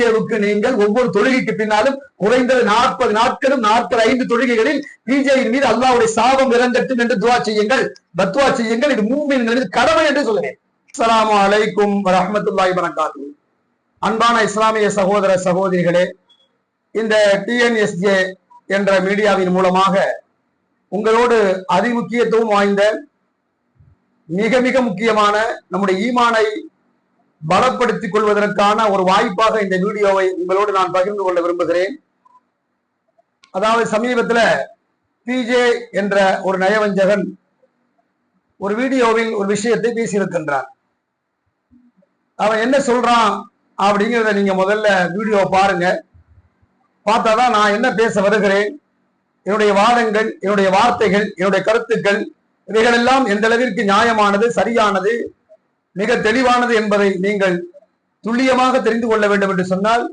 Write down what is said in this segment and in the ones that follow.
பிஜேவுக்கு நீங்கள் ஒவ்வொரு தொழுகைக்கு பின்னாலும் குறைந்தது நாற்பது நாட்களும் நாற்பது ஐந்து தொழுகைகளில் பிஜேயின் மீது அல்லாவுடைய சாபம் இறங்கட்டும் என்று துவா செய்யுங்கள். பத்வா செய்யுங்கள். இது மூமின் கடமை என்று சொல்லுவேன். அஸ்லாம் அலைக்கும் வரஹ்மத்துல்லாஹி வரகாத்து அன்பான இஸ்லாமிய சகோதர சகோதரிகளே இந்த டிஎன்எஸ்ஜே என்ற மீடியாவின் மூலமாக உங்களோடு அதிமுக்கியத்துவம் வாய்ந்த மிக மிக முக்கியமான நம்முடைய ஈமானை பலப்படுத்திக் கொள்வதற்கான ஒரு வாய்ப்பாக இந்த வீடியோவை உங்களோடு நான் பகிர்ந்து கொள்ள விரும்புகிறேன். அதாவது சமீபத்துல பிஜே என்ற ஒரு நயவஞ்சகன் ஒரு வீடியோவில் ஒரு விஷயத்தை பேசியிருக்கின்றான் அவன் என்ன சொல்றான் அப்படிங்கிறத நீங்க முதல்ல வீடியோ பாருங்க. பார்த்தாதான் நான் என்ன பேச வருகிறேன்? என்னுடைய வாதங்கள் என்னுடைய வார்த்தைகள் என்னுடைய கருத்துக்கள் இவைகளெல்லாம் எந்த அளவிற்கு நியாயமானது சரியானது மிக தெளிவானது என்பதை நீங்கள் துல்லியமாக தெரிந்து கொள்ள வேண்டும் என்று சொன்னால்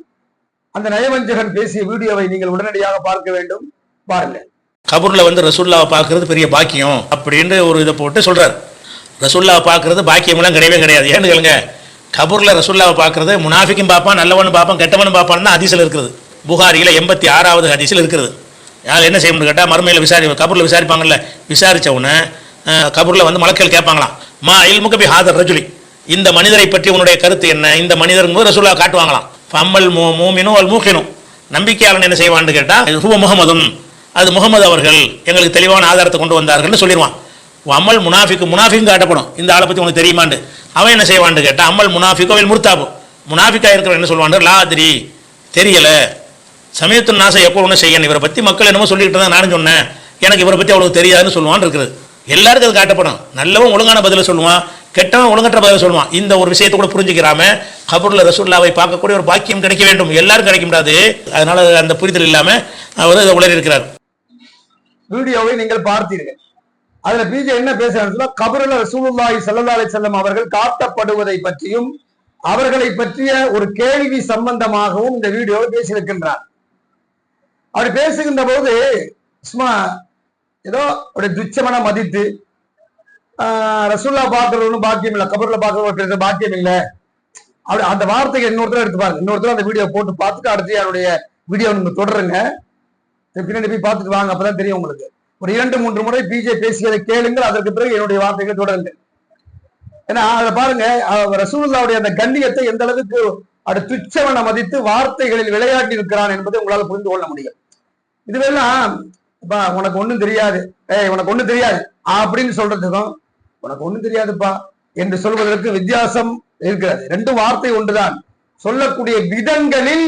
அந்த நயவஞ்சகன் பேசிய வீடியோவை நீங்கள் உடனடியாக பார்க்க வேண்டும். பாருங்கள். கபூர்ல வந்து ரசூல்லாவை பார்க்கறது பெரிய பாக்கியம் அப்படின்னு ஒரு இதை போட்டு சொல்றாரு. ரசூல்லாவை பார்க்கறது பாக்கியம்லாம் கிடையவே கிடையாது. ஏன்னு கேளுங்க கபூர்ல ரசூல்லாவை பார்க்கறது முனாஃபிக்கும் பார்ப்பான் நல்லவனும் பார்ப்பான் கெட்டவனும் பார்ப்பான் தான் ஹதீஸில் இருக்குது. புகாரியில் எண்பத்தி ஆறாவது ஹதீஸில் இருக்குது. யார் என்ன செய்யணும்னு கேட்டால் மறுமையில் விசாரி கபூரில் விசாரிப்பாங்கல்ல விசாரிச்ச உடனே கபூரில் வந்து மலக்கள் கேட்பாங்களாம். மா இல்முக பி ஹாதர் ரஜுலி. இந்த மனிதரை பற்றி உன்னுடைய கருத்து என்ன? இந்த மனிதர் போது ரசூல்லா காட்டுவாங்களாம். ஃபம்மல் மூ மூமினும் அல் மூக்கினும் நம்பிக்கையாளன் என்ன செய்வான்னு கேட்டால் ஹுவ முகமதும் அது முகமது அவர்கள் எங்களுக்கு தெளிவான ஆதாரத்தை கொண்டு வந்தார்கள்னு சொல்லிடுவான் அமல் முனாஃபிக்கு முனாஃபிக்கும் காட்டப்படும். இந்த ஆளை பற்றி உனக்கு தெரியுமாண்டு. அவன் என்ன செய்வான்னு கேட்டால் அமல் முனாஃபிக்கோ இல் முர்த்தாபு. முனாஃபிக்கா இருக்கிறவன் என்ன சொல்லுவான் லாதிரி தெரியலை. சமயத்து நாசை எப்போ ஒன்று செய்யணும் இவரை பற்றி மக்கள் என்னமோ சொல்லிக்கிட்டு தான் நானும் சொன்னேன். எனக்கு இவரை பற்றி அவ்வளோ தெரியாதுன்னு சொல்லுவான் இருக்கிறது. எல்லாருக்கும் அது காட்டப்படும். நல்லவன் ஒழுங்கான பதிலை சொல்லுவான் கெட்டவன் ஒழுங்கற்ற பதிலை சொல்லுவான். இந்த ஒரு விஷயத்தை கூட புரிஞ்சுக்கிறாம கபூரில் ரசூல்லாவை பார்க்கக்கூடிய ஒரு பாக்கியம் கிடைக்க வேண்டும். எல்லாரும் கிடைக்க முடியாது. அதனால அந்த புரிதல் இல்லாமல் அவர் அதை உளறி இருக்கிறார். வீடியோவை நீங்கள் பார்த்தீர்கள். அதுல பிஜே என்ன பேசுறாங்க கபருல ரசூலுல்லாஹி ஸல்லல்லாஹு அலைஹி வஸல்லம் அவர்கள் காட்டப்படுவதை பற்றியும் அவர்களை பற்றிய ஒரு கேள்வி சம்பந்தமாகவும் இந்த வீடியோவில் பேசியிருக்கின்றார். அவர் பேசுகின்ற போது சும்மா ஏதோ ஒரு துச்சமன மதித்து ரசுல்லா ரசூல்லா பார்க்கறது ஒன்றும் பாக்கியம் இல்லை கபர்ல பார்க்கறது ஒரு பாக்கியம் இல்லை. அப்படி அந்த வார்த்தையை இன்னொருத்தர எடுத்து பாருங்க. இன்னொருத்தர அந்த வீடியோ போட்டு பார்த்துட்டு அடுத்து என்னுடைய வீடியோ நீங்க தொடருங்க. பின்னாடி போய் பார்த்துட்டு வாங்க அப்பதான் தெரியும் உங்களுக்கு. ஒரு இரண்டு மூன்று முறை பிஜே பேசியதை கேளுங்கள் அதற்கு பிறகு என்னுடைய வார்த்தைகளை தொடருங்க ஏன்னா அதை பாருங்க ரசூல்லாவுடைய அந்த கண்ணியத்தை எந்த அளவுக்கு அது துச்சவனை மதித்து வார்த்தைகளில் விளையாட்டி இருக்கிறான் என்பதை உங்களால் புரிந்து கொள்ள முடியும். இதுவெல்லாம் அப்பா உனக்கு ஒண்ணும் தெரியாது. ஏய் உனக்கு ஒண்ணும் தெரியாது. அப்படின்னு சொல்றதுக்கும் உனக்கு ஒண்ணும் தெரியாதுப்பா என்று சொல்வதற்கு வித்தியாசம் இருக்கிறது. ரெண்டு வார்த்தை ஒன்றுதான். சொல்லக்கூடிய விதங்களில்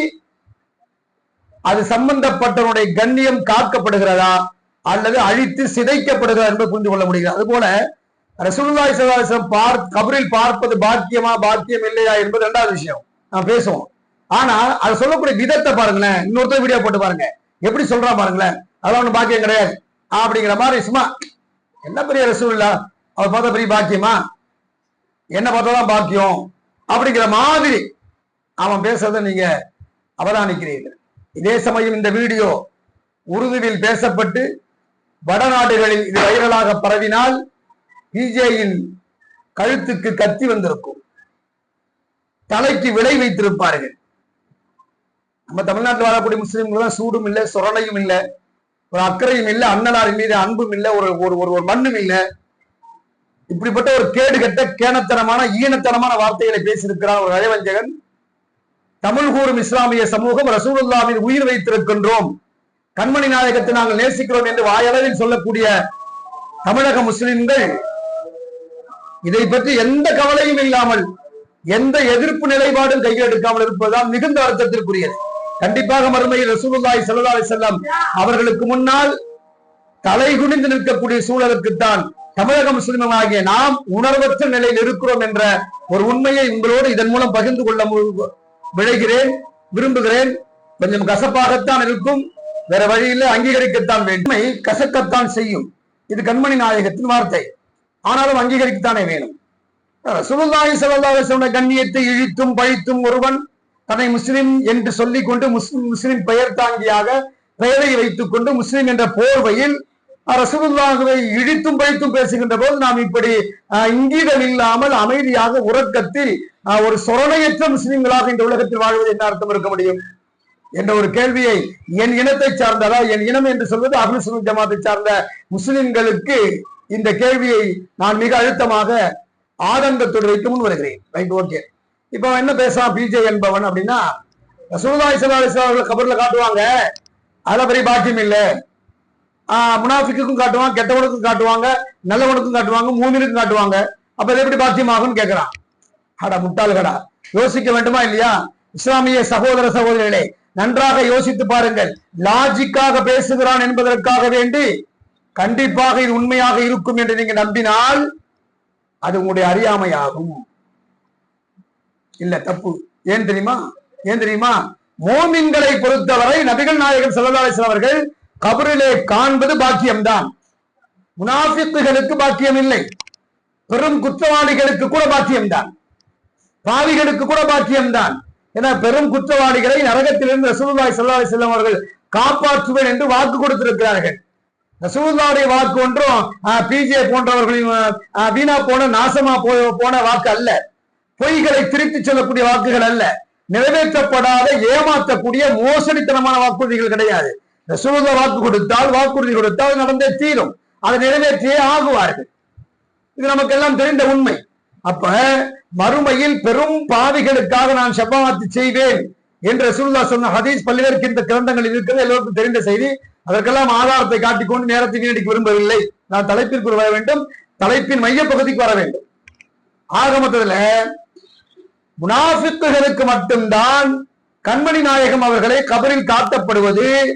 அது சம்பந்தப்பட்டவனுடைய கண்ணியம் காக்கப்படுகிறதா அல்லது அழித்து சிதைக்கப்படுகிறதா என்பதை புரிந்து கொள்ள முடிகிறது. அது போல ரசூல்லாய் சதாசம் பார் கபரில் பார்ப்பது பாக்கியமா பாக்கியம் இல்லையா என்பது ரெண்டாவது விஷயம். நான் பேசுவோம். ஆனா அது சொல்லக்கூடிய விதத்தை பாருங்களேன். இன்னொருத்தர் வீடியோ போட்டு பாருங்க. எப்படி சொல்றா பாருங்களேன். அதெல்லாம் ஒன்றும் பாக்கியம் கிடையாது. அப்படிங்கிற மாதிரி சும்மா என்ன பெரிய ரசூலுல்லா? அவர் பார்த்தா பெரிய பாக்கியமா? என்ன பார்த்தாதான் பாக்கியம்? அப்படிங்கிற மாதிரி அவன் பேசுறதை நீங்க அவதானிக்கிறீர்கள். இதே சமயம் இந்த வீடியோ உருதுவில் பேசப்பட்டு வடநாடுகளில் இது வைரலாக பரவினால் பிஜேயின் கழுத்துக்கு கத்தி வந்திருக்கும். தலைக்கு விலை வைத்திருப்பார்கள். நம்ம தமிழ்நாட்டில் வாழக்கூடிய முஸ்லீம்கள் தான் சூடும் இல்லை சொரணையும் இல்லை. ஒரு அக்கறையும் இல்லை அண்ணனார் மீது அன்பும் இல்லை ஒரு ஒரு ஒரு ஒரு மண்ணும் இல்லை. இப்படிப்பட்ட ஒரு கேடு கெட்ட கேனத்தனமான ஈனத்தனமான வார்த்தைகளை பேசியிருக்கிறார் ஒரு நயவஞ்சகன் தமிழ் கூறும் இஸ்லாமிய சமூகம் ரசூலுல்லாவின் உயிர் வைத்திருக்கின்றோம். கண்மணி நாயகத்தை நாங்கள் நேசிக்கிறோம் என்று வாயளவில் சொல்லக்கூடிய தமிழக முஸ்லிம்கள் இதை பற்றி எந்த கவலையும் இல்லாமல் எந்த எதிர்ப்பு நிலைப்பாடும் கையெடுக்காமல் இருப்பதுதான் மிகுந்த அர்த்தத்திற்குரியது கண்டிப்பாக மறுமையில் ரசூலுல்லாய் ஸல்லல்லாஹு செல்லம் அவர்களுக்கு முன்னால் தலை குனிந்து நிற்கக்கூடிய சூழலுக்குத்தான் தமிழக முஸ்லிமாகிய நாம் உணர்வற்ற நிலையில் இருக்கிறோம் என்ற ஒரு உண்மையை உங்களோடு இதன் மூலம் பகிர்ந்து கொள்ள விளைகிறேன் விரும்புகிறேன். கொஞ்சம் கசப்பாகத்தான் இருக்கும். வேற வழியில அங்கீகரிக்கத்தான் வேண்டும். கசக்கத்தான் செய்யும். இது கண்மணி நாயகத்தின் வார்த்தை. ஆனாலும் அங்கீகரிக்கத்தானே வேணும். சுருந்தாய் ஸல்லல்லாஹு கண்ணியத்தை இழித்தும் பழித்தும் ஒருவன் தன்னை முஸ்லிம் என்று சொல்லிக் கொண்டு முஸ்லிம் முஸ்லிம் பெயர் தாங்கியாக பெயரை வைத்துக் கொண்டு முஸ்லிம் என்ற போர்வையில் ரசூலுல்லாஹுவை இழித்தும் பழித்தும் பேசுகின்ற போது நாம் இப்படி அஹ், இங்கீதம் இல்லாமல் அமைதியாக உறக்கத்தில் ஒரு சொரணையற்ற முஸ்லிம்களாக இந்த உலகத்தில் வாழ்வது என்ன அர்த்தம் இருக்க முடியும்? என்ற ஒரு கேள்வியை என் இனத்தை சார்ந்ததா என் இனம் என்று சொல்வது அஹ்லு ஜமாத்தை சார்ந்த முஸ்லிம்களுக்கு இந்த கேள்வியை நான் மிக அழுத்தமாக ஆதங்கத்தோடு வைக்க முன் வருகிறேன். ரைட் ஓகே இப்போ என்ன பேசுறான்? பிஜே என்பவன் அப்படின்னா ரசூலுல்லாஹி ஸல்லல்லாஹு கபர்ல காட்டுவாங்க. அதை பெரிய பாக்கியம் இல்லை. முனாஃபிக்கும் முனாஃபிக்குக்கும் காட்டுவாங்க கெட்டவனுக்கும் காட்டுவாங்க நல்லவனுக்கும் காட்டுவாங்க மூமினுக்கும் காட்டுவாங்க. அப்ப இது எப்படி பாக்கியமாகும்னு கேட்கிறான் அடா முட்டாள்கடா யோசிக்க வேண்டுமா இல்லையா? இஸ்லாமிய சகோதர சகோதரிகளே நன்றாக யோசித்து பாருங்கள். லாஜிக்காக பேசுகிறான் என்பதற்காக வேண்டி கண்டிப்பாக இது உண்மையாக இருக்கும் என்று நீங்க நம்பினால் அது உங்களுடைய அறியாமையாகும். இல்ல தப்பு. ஏன் தெரியுமா? ஏன் தெரியுமா? மோமின்களை பொறுத்தவரை நபிகள் நாயகம் செல்லதாசன் அவர்கள் கபரிலே காண்பது பாக்கியம்தான். முனாஃபிக்குகளுக்கு பாக்கியம் இல்லை பெரும் குற்றவாளிகளுக்கு கூட பாக்கியம்தான். பாவிகளுக்கு கூட பாக்கியம்தான். ஏன்னா பெரும் குற்றவாளிகளை நரகத்திலிருந்து ரசூலுல்லாஹி ஸல்லல்லாஹு செல்லம் அவர்கள் காப்பாற்றுவேன் என்று வாக்கு கொடுத்திருக்கிறார்கள். ரசூலுல்லாஹுடைய வாக்கு ஒன்றும் பிஜே போன்றவர்களின் ஆஹ், வீணா போன நாசமா போ- போன வாக்கு அல்ல. பொய்களை திருத்திச் சொல்லக்கூடிய வாக்குகள் அல்ல. நிறைவேற்றப்படாத ஏமாற்றக்கூடிய மோசடித்தனமான வாக்குறுதிகள் கிடையாது. ரசூலுல்லாஹ் வாக்கு கொடுத்தால் வாக்குறுதி கொடுத்தால் நடந்தே தீரும். அதை நிறைவேற்றியே ஆகுவார்கள். இது நமக்கு எல்லாம் தெரிந்த உண்மை. அப்ப மறுமையில் பெரும் பாவிகளுக்காக நான் செப்பமாத்தி செய்வேன் என்று ரசூலுல்லாஹ் சொன்ன ஹதீஸ் பல்வேறு இந்த கிரந்தங்களில் இருக்கிறது. எல்லோருக்கும் தெரிந்த செய்தி. அதற்கெல்லாம் ஆதாரத்தை காட்டிக்கொண்டு நேரத்தை வீணடிக்க விரும்பவில்லை. நான் தலைப்பிற்கு வர வேண்டும். தலைப்பின் மையப்பகுதிக்கு வர வேண்டும். ஆக மொத்தத்துல முனாஃபிக்குகளுக்கு மட்டும்தான் கண்மணி நாயகம் அவர்களை கபரில் காட்டப்படுவது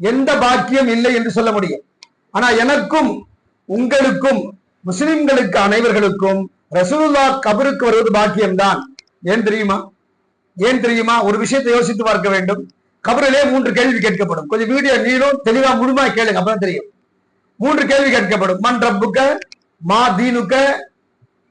எந்த பாக்கியம் இல்லை என்று சொல்ல முடியும். ஆனா எனக்கும் உங்களுக்கும் முஸ்லிம்களுக்கு அனைவர்களுக்கும் ரசூலுல்லா கபருக்கு வருவது பாக்கியம்தான். ஏன் தெரியுமா? ஏன் தெரியுமா? ஒரு விஷயத்தை யோசித்து பார்க்க வேண்டும். கபரிலே மூன்று கேள்வி கேட்கப்படும். கொஞ்சம் வீடியோ நீளும் தெளிவா முழுமா கேளுங்க அப்பதான் தெரியும். மூன்று கேள்வி கேட்கப்படும். மன் ரப்புக்க மா தீனுக்க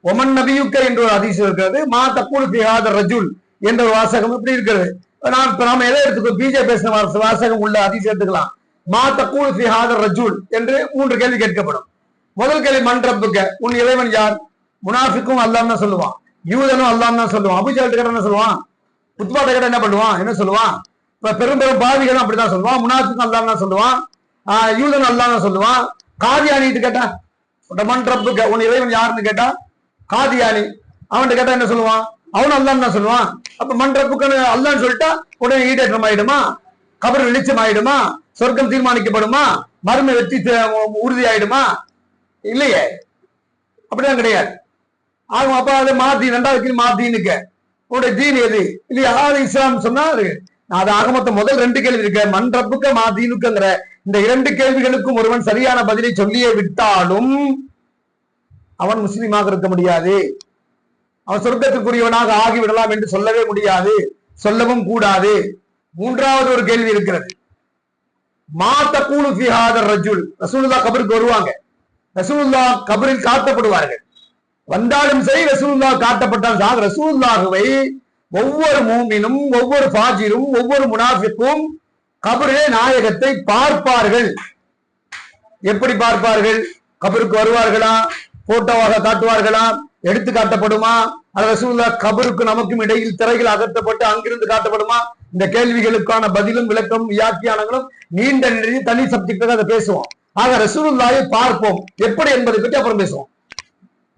ஒமன் நபியுக்க என்ற ஒரு அதிசயம் இருக்கிறது. மா தக்கூல் பிஹாத ரஜுல் என்ற ஒரு வாசகம் இப்படி இருக்கிறது. நான் இப்ப நாம எதை எடுத்துக்கோ பிஜே பேசின வாசகம் உள்ள அதிசயம் எடுத்துக்கலாம். மா தக்கூல் பிஹாத ரஜுல் என்று மூன்று கேள்வி கேட்கப்படும். முதல் கேள்வி மன்றப்புக்க உன் இறைவன் யார்? முனாஃபிக்கும் அல்லாஹ் தான் சொல்லுவான். யூதனும் அல்லாஹ் தான் சொல்லுவான். அபுஜால் கிட்ட என்ன சொல்லுவான்? புத்பாட்ட கிட்ட என்ன பண்ணுவான்? என்ன சொல்லுவான்? இப்ப பெரும் பெரும் பாவிகளும் அப்படிதான் சொல்லுவான். முனாஃபிக்கும் அல்லாஹ் தான் சொல்லுவான். யூதன் அல்லாஹ் தான் சொல்லுவான். காதியானிட்டு கேட்டா மன்றப்புக்க உன் இறைவன் யாருன்னு கேட்டா காதியானி அவன்கிட்ட கேட்டா என்ன சொல்லுவான்? அவனும் அல்லான்னு தான் சொல்லுவான். அப்ப மன்றப்புக்கு அல்லான்னு சொல்லிட்டா உடனே ஈடேற்றம் ஆயிடுமா கபர் வெளிச்சம் ஆயிடுமா சொர்க்கம் தீர்மானிக்கப்படுமா? மருமை வெற்றி உறுதி ஆயிடுமா இல்லையே. அப்படிதான் கிடையாது. ஆகும். அப்ப அது மாத்தி ரெண்டாவது கீழ் மாத்தின்னுக்க உன்னுடைய தீன் எது? இல்லையா? அது இஸ்லாம் சொன்னா அது. நான் அது ஆக மொத்தம் முதல் ரெண்டு கேள்வி இருக்க. மன்றப்புக்க மாதீனுக்குங்கிற இந்த இரண்டு கேள்விகளுக்கும் ஒருவன் சரியான பதிலை சொல்லியே விட்டாலும் அவன் முஸ்லீமாக இருக்க முடியாது. அவன் சொர்க்கத்துக்குரியவனாக ஆகிவிடலாம் என்று சொல்லவே முடியாது. சொல்லவும் கூடாது. மூன்றாவது ஒரு கேள்வி இருக்கிறது. மாத்த கூலு ஃபிஹாதர் ரஜுல். ரசூலுல்லா கபருக்கு வருவாங்க. ரசூலுல்லா கபரில் காட்டப்படுவார்கள். வந்தாலும் சரி ரசூலுல்லா காட்டப்பட்டால் சார். ரசூலுல்லாகவை ஒவ்வொரு மூமினும் ஒவ்வொரு பாஜிரும் ஒவ்வொரு முனாஃபிக்கும் கபரிலே நாயகத்தை பார்ப்பார்கள். எப்படி பார்ப்பார்கள்? கபருக்கு வருவார்களா? போட்டோவாக காட்டுவார்களா? எடுத்து காட்டப்படுமா? ரசூல்லா கபருக்கு நமக்கும் இடையில் திரைகள் அகற்றப்பட்டு அங்கிருந்து காட்டப்படுமா? இந்த கேள்விகளுக்கான பதிலும் விளக்கம் வியாக்கியானங்களும் நீண்ட நிறைய தனி சப்ஜெக்டாக அதை பேசுவோம். ஆக ரசூலுல்லாஹை பார்ப்போம். எப்படி என்பதை பற்றி அப்புறம் பேசுவோம்.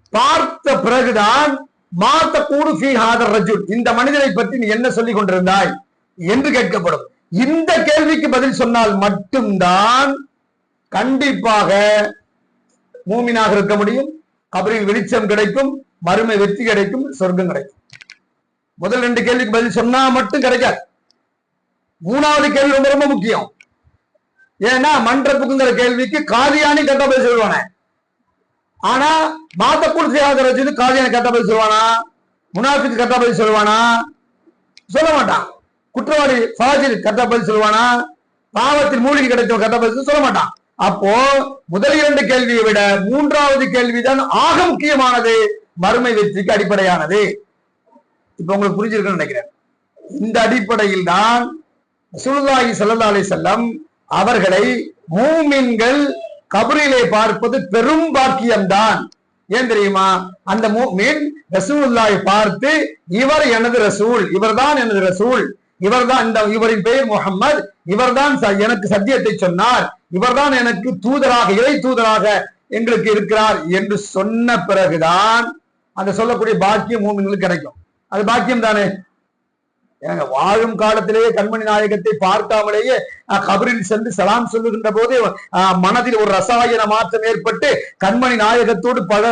பார்த்த பிறகுதான் மாத்த கூடு ஃபீ ஹாதர் ரஜுல். இந்த மனிதனை பற்றி நீ என்ன சொல்லிக் கொண்டிருந்தாய் என்று கேட்கப்படும். இந்த கேள்விக்கு பதில் சொன்னால் மட்டும்தான் கண்டிப்பாக மூமினாக இருக்க முடியும். கபரில் வெளிச்சம் கிடைக்கும் மறுமை வெற்றி கிடைக்கும் சொர்க்கம் கிடைக்கும். முதல் ரெண்டு கேள்விக்கு பதில் சொன்னா மட்டும் கிடைக்காது. மூணாவது கேள்வி ரொம்ப ரொம்ப முக்கியம். ஏன்னா மன்றப்புக்குங்கிற கேள்விக்கு காதியானி கட்ட பதில் சொல்லுவானே. ஆனா மாத்தக்கூட செய்யாத வச்சுட்டு காதியானி கட்ட பதில் சொல்லுவானா? முனாஃபிக்கு கட்ட பதில் சொல்லுவானா? சொல்ல மாட்டான். குற்றவாளி ஃபாஜில் கட்ட பதில் சொல்லுவானா? பாவத்தில் மூலிகை கிடைத்தவன் கட்ட பதில் சொல்ல மாட்டான். அப்போ முதல் இரண்டு கேள்வியை விட மூன்றாவது கேள்விதான் ஆக முக்கியமானது. மறுமை வெற்றிக்கு அடிப்படையானது. இப்ப உங்களுக்கு புரிஞ்சிருக்குன்னு நினைக்கிறேன். இந்த அடிப்படையில் தான் சுல்லாஹி சல்லா அலி செல்லம் அவர்களை மூமின்கள் கபரிலே பார்ப்பது பெரும் பாக்கியம்தான். ஏன் தெரியுமா? அந்த மீன் ரசூல்லாய் பார்த்து இவர் எனது ரசூல் இவர்தான் எனது ரசூல். இவர்தான் இந்த இவரின் பெயர் முகம்மது இவர்தான் ச- எனக்கு சத்தியத்தை சொன்னார். இவர்தான் எனக்கு தூதராக இறை தூதராக எங்களுக்கு இருக்கிறார் என்று சொன்ன பிறகுதான் அந்த சொல்லக்கூடிய பாக்கியம் மூமின்களுக்கு கிடைக்கும். அது பாக்கியம் தானே? வாழும் காலத்திலேயே கண்மணி நாயகத்தை பார்க்காமலேயே கபரில் சென்று சலாம் சொல்லுகின்ற போது மனதில் ஒரு ரசாயன மாற்றம் ஏற்பட்டு கண்மணி நாயகத்தோடு பல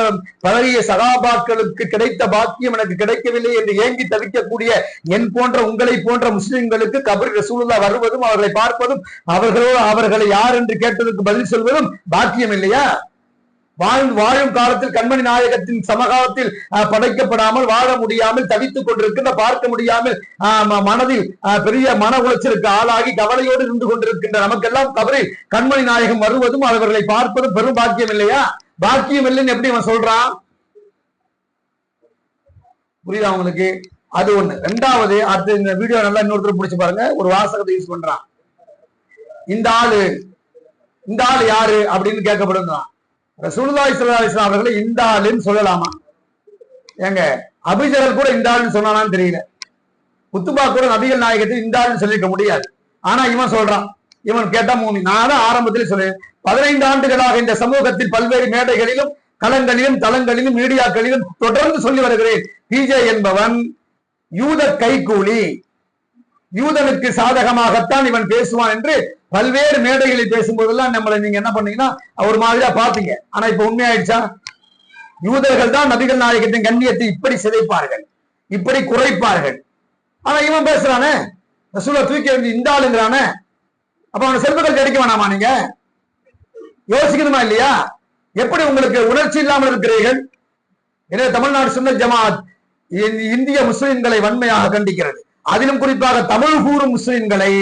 பழகிய சகாபாக்களுக்கு கிடைத்த பாக்கியம் எனக்கு கிடைக்கவில்லை என்று ஏங்கி தவிக்கக்கூடிய என் போன்ற உங்களை போன்ற முஸ்லிம்களுக்கு கபரி ரசூலுல்லா வருவதும் அவர்களை பார்ப்பதும் அவர்களோடு அவர்களை யார் என்று கேட்டதற்கு பதில் சொல்வதும் பாக்கியம் இல்லையா? வாழ் வாழும் காலத்தில் கண்மணி நாயகத்தின் சமகாலத்தில் படைக்கப்படாமல் வாழ முடியாமல் தவித்துக் கொண்டிருக்கின்ற பார்க்க முடியாமல் ஆஹ், மனதில் ஆஹ், பெரிய மன உளைச்சலுக்கு ஆளாகி கவலையோடு இருந்து கொண்டிருக்கின்ற நமக்கெல்லாம் கபரில் கண்மணி நாயகம் வருவதும் அவர்களை பார்ப்பதும் பெரும் பாக்கியம் இல்லையா? பாக்கியம் இல்லைன்னு எப்படி அவன் சொல்றான்? புரியுதா உங்களுக்கு? அது ஒண்ணு. ரெண்டாவது அடுத்து இந்த வீடியோ நல்லா இன்னொருத்தர் பிடிச்சு பாருங்க. ஒரு வாசகத்தை யூஸ் பண்றான். இந்த ஆளு இந்த ஆளு யாரு அப்படின்னு கேட்கப்படுதான் ரசூலுல்லாய் சல்லா இஸ்லாம் அவர்களை இந்த ஆளுன்னு சொல்லலாமா? ஏங்க அபிஜரல் கூட இந்த ஆளுன்னு சொன்னானான்னு தெரியல. குத்துபா கூட நபிகள் நாயகத்தை இந்த ஆளுன்னு சொல்லிக்க முடியாது. ஆனா இவன் சொல்றான். இவன் கேட்டா மூணு நான் தான் ஆரம்பத்திலே சொல்றேன் பதினைந்து ஆண்டுகளாக இந்த சமூகத்தில் பல்வேறு மேடைகளிலும் களங்களிலும் தளங்களிலும் மீடியாக்களிலும் தொடர்ந்து சொல்லி வருகிறேன். பிஜே என்பவன் யூத கைக்கூலி யூதனுக்கு சாதகமாகத்தான் இவன் பேசுவான் என்று பல்வேறு மேடைகளில் பேசும்போதெல்லாம் நம்மளை நீங்க என்ன பண்ணீங்கன்னா ஒரு மாதிரியா பாத்தீங்க ஆனா இப்ப உண்மையாயிடுச்சா? யூதர்கள் தான் நபிகள் நாயகத்தின் கண்ணியத்தை இப்படி சிதைப்பார்கள். இப்படி குறைப்பார்கள். ஆனா இவன் பேசுறானே? ரசூலை தூக்கி எறிஞ்சு இந்த ஆளுங்கிறானே? அப்ப அவன் செல்வங்கள் கிடைக்க வேணாமா நீங்க? யோசிக்கணுமா இல்லையா? எப்படி உங்களுக்கு உணர்ச்சி இல்லாமல் இருக்கிறீர்கள்? எனவே தமிழ்நாடு சுன்னத் ஜமாத் இந்திய முஸ்லிம்களை வன்மையாக கண்டிக்கிறது. அதிலும் குறிப்பாக தமிழ் கூறும் முஸ்லிம்களை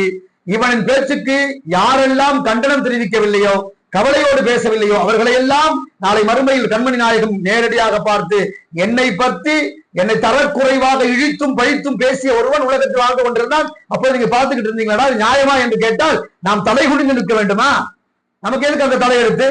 இவனின் பேச்சுக்கு யாரெல்லாம் கண்டனம் தெரிவிக்கவில்லையோ கவலையோடு பேசவில்லையோ அவர்களை எல்லாம் நாளை மறுமையில் கண்மணி நாயகம் நேரடியாக பார்த்து என்னை பற்றி என்னை தரக்குறைவாக இழித்தும் பழித்தும் பேசிய ஒருவன் உலகத்தில் வாழ்ந்து கொண்டிருந்தான். அப்போ நீங்க பார்த்துக்கிட்டு இருந்தீங்களா அது நியாயமா? என்று கேட்டால் நாம் தலை குடிந்து நிற்க வேண்டுமா? நமக்கு எதுக்கு அந்த தலையெழுத்து?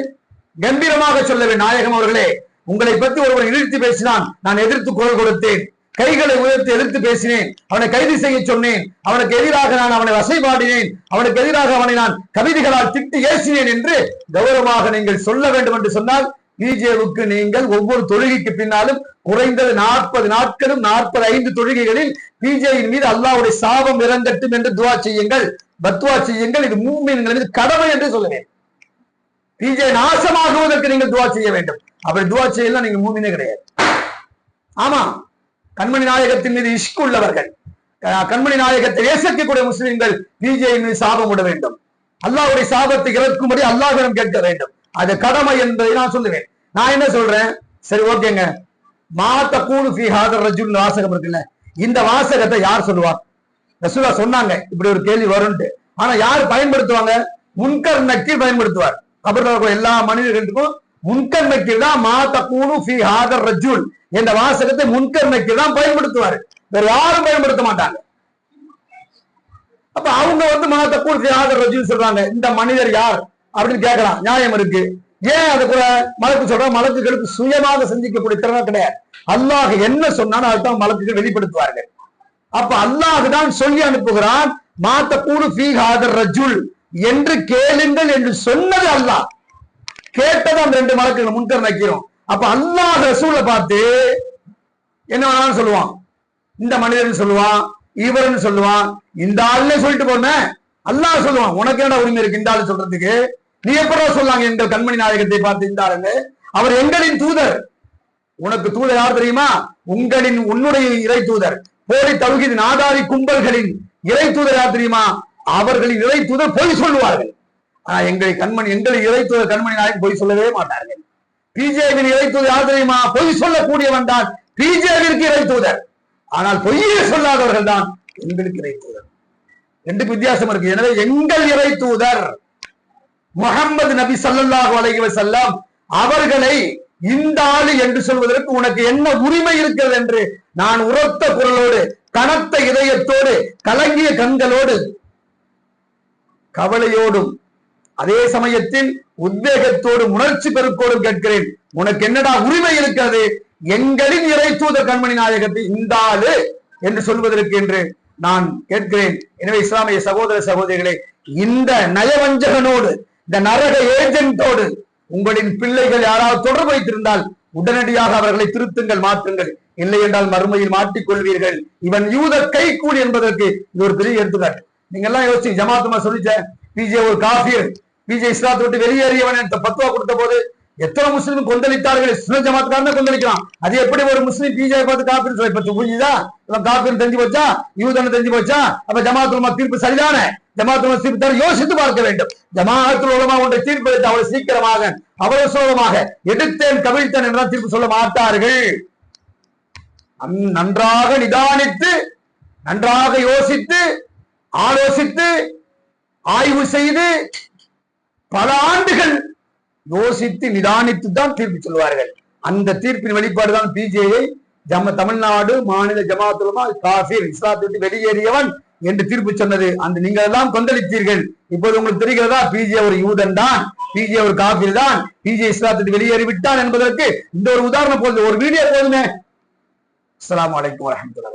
கம்பீரமாக சொல்ல நாயகம் அவர்களே உங்களை பற்றி ஒருவன் இழுத்து பேசினான். நான் எதிர்த்து குரல் கொடுத்தேன். கைகளை உயர்த்தி எதிர்த்து பேசினேன். அவனை கைது செய்ய சொன்னேன். அவனுக்கு எதிராக நான் அவனை வசைபாடினேன். அவனுக்கு எதிராக அவனை நான் கவிதைகளால் திட்டு ஏசினேன் என்று கௌரவமாக நீங்கள் சொல்ல வேண்டும் என்று சொன்னால் பிஜேவுக்கு நீங்கள் ஒவ்வொரு தொழுகைக்கு பின்னாலும் குறைந்தது நாற்பது நாட்களும் நாற்பது ஐந்து தொழுகைகளில் பிஜேயின் மீது அல்லாவுடைய சாபம் இறங்கட்டும் என்று துவா செய்யுங்கள். பத்வா செய்யுங்கள். இது மூமின்கள் கடமை என்று சொல்லுவேன். பிஜே நாசமாகுவதற்கு நீங்கள் துவா செய்ய வேண்டும். அப்படி துவா செய்யலாம் நீங்க மூமினே கிடையாது. ஆமா கண்மணி நாயகத்தின் மீது இஷ்கு உள்ளவர்கள். கண்மணி நாயகத்தை நேசிக்கக்கூடிய முஸ்லிம்கள் பிஜேபி மீது சாபம் விட வேண்டும். அல்லாவுடைய சாபத்தை இறக்கும்படி அல்லாஹிடம் கேட்க வேண்டும். அது கடமை என்பதை நான் சொல்லுவேன். நான் என்ன சொல்றேன்? சரி ஓகேங்க. மாத்த கூணு ஃபி ஹாதர் ரஜுல் வாசகம் இருக்குல்ல இந்த வாசகத்தை யார் சொல்லுவார் ரசூலா சொன்னாங்க இப்படி ஒரு கேள்வி வரும்ட்டு ஆனா யார் பயன்படுத்துவாங்க? முன்கர் நக்கீர் பயன்படுத்துவார். கபர்ல எல்லா மனிதர்களுக்கும் முன்கர் நக்கீர் தான் மாத்த கூணு ஃபி ஹாதர் ரஜுல் இந்த வாசகத்தை முன்கர்மைக்கு தான் பயன்படுத்துவாரு. வேற யாரும் பயன்படுத்த மாட்டாங்க. அப்ப அவங்க வந்து மனத்தை தக்கூனு ஃபி ஹாதர் சொல்றாங்க இந்த மனிதர் யார் அப்படின்னு கேட்கலாம். நியாயம் இருக்கு. ஏன் அது கூட மலக்கு சொல்ற மலக்குகளுக்கு சுயமாக சிந்திக்கக்கூடிய திறமை கிடையாது. அல்லாஹ் என்ன சொன்னாலும் அதுதான் மலக்குகள் வெளிப்படுத்துவார்கள். அப்ப அல்லாஹ் தான் சொல்லி அனுப்புகிறான் மாத்த கூடு ஃபீஹாதர் ரஜுல் என்று கேளுங்கள் என்று சொன்னது அல்லாஹ். கேட்டது அந்த ரெண்டு மலக்குகள் முன்கர் நக்கிறோம் அப்ப அல்லாஹ் ரசூலை பார்த்து என்ன வேணாலும் சொல்லுவான். இந்த மனிதன் சொல்லுவான் இவர்னு சொல்லுவான் இந்த ஆளுன்னு சொல்லிட்டு போனே அல்லாஹ் சொல்லுவான். உனக்கு என்ன உரிமை இருக்கு இந்த ஆள் சொல்றதுக்கு? நீ எப்படா சொல்லாங்க எங்கள் கண்மணி நாயகத்தை பார்த்து இந்த ஆளுங்க அவர் எங்களின் தூதர். உனக்கு தூதர் யார் தெரியுமா? உங்களின் உன்னுடைய இறை தூதர். போலி தௌஹீத் நாதாரி கும்பல்களின் இறை தூதர் யார் தெரியுமா? அவர்களின் இறை தூதர் பொய் சொல்லுவார்கள். ஆனா எங்களை கண்மணி எங்களை இறை தூதர் கண்மணி நாயகம் பொய் சொல்லவே மாட்டார்கள். பிஜேபியின் இறை தூதர் யார் தெரியுமா? பொய் சொல்லக்கூடியவன் தான். பிஜேபிற்கு இறை தூதர். ஆனால் பொய்யே சொல்லாதவர்கள் தான் எங்களுக்கு இறை தூதர். ரெண்டுக்கு வித்தியாசம் இருக்கு. எனவே எங்கள் இறை தூதர் முகமது நபி ஸல்லல்லாஹு அலைஹி செல்லம் அவர்களை இந்த ஆளு என்று சொல்வதற்கு உனக்கு என்ன உரிமை இருக்கிறது என்று நான் உரத்த குரலோடு கனத்த இதயத்தோடு கலங்கிய கண்களோடு கவலையோடும் அதே சமயத்தில் உத்வேகத்தோடும் உணர்ச்சி பெருக்கோடும் கேட்கிறேன். உனக்கு என்னடா உரிமை இருக்கிறது? எங்களின் இறை தூதர் கண்மணி நாயகத்தை இந்தாலு என்று சொல்வதற்கு என்று நான் கேட்கிறேன். எனவே இஸ்லாமிய சகோதர சகோதரிகளே இந்த நயவஞ்சகனோடு இந்த நரக ஏஜென்ட்டோடு உங்களின் பிள்ளைகள் யாராவது தொடர்பு வைத்திருந்தால் உடனடியாக அவர்களை திருத்துங்கள் மாற்றுங்கள். இல்லை என்றால் மறுமையில் மாட்டிக்கொள்வீர்கள். இவன் யூத கைக்கூலி என்பதற்கு இது ஒரு பெரிய எடுத்துக்காட்டு. நீங்க எல்லாம் யோசிச்சு ஜமாத்துமா சொல்லிச்ச பிஜே ஒரு காஃபியர் பிஜே இஸ்லாத்தை விட்டு வெளியேறியவன் என்ற பத்துவா கொடுத்த போது எத்தனை முஸ்லீம் கொந்தளித்தார்கள்? சுன ஜமாத்துக்காரன் கொந்தளிக்கலாம் அது எப்படி ஒரு முஸ்லீம் பிஜே பார்த்து காப்பீர் சொல்லி பத்து புரிஞ்சுதா? இவன் காப்பீர் தெரிஞ்சு போச்சா? யூதனை தெரிஞ்சு போச்சா? அப்ப ஜமாத்துலமா தீர்ப்பு சரிதானே? ஜமாத்துலமா தீர்ப்பு தர யோசித்து பார்க்க வேண்டும். ஜமாத்துல உலமா ஒன்றை தீர்ப்பு எடுத்து அவ்வளவு சீக்கிரமாக அவ்வளவு சோகமாக எடுத்தேன் கவிழ்த்தேன் என்றால் தீர்ப்பு சொல்ல மாட்டார்கள். நன்றாக நிதானித்து நன்றாக யோசித்து ஆலோசித்து ஆய்வு செய்து பல ஆண்டுகள் யோசித்து நிதானித்து தான் தீர்ப்பு சொல்வார்கள். அந்த தீர்ப்பின் வெளிப்பாடு தான் பிஜேஐ ஜம தமிழ்நாடு மாநில ஜமாத்துலமா காஃபிர் இஸ்லாத்தை விட்டு வெளியேறியவன் என்று தீர்ப்பு சொன்னது. அந்த நீங்கள் எல்லாம் கொந்தளித்தீர்கள். இப்போது உங்களுக்கு தெரிகிறதா? பிஜே ஒரு யூதன் தான் பிஜே ஒரு காபீர் தான் பிஜே இஸ்லாத்துக்கு வெளியேறி விட்டான் என்பதற்கு இந்த ஒரு உதாரணம் போதும். ஒரு வீடியோ போதுமே. அஸ்லாம் வலைக்கம் வரமத்துல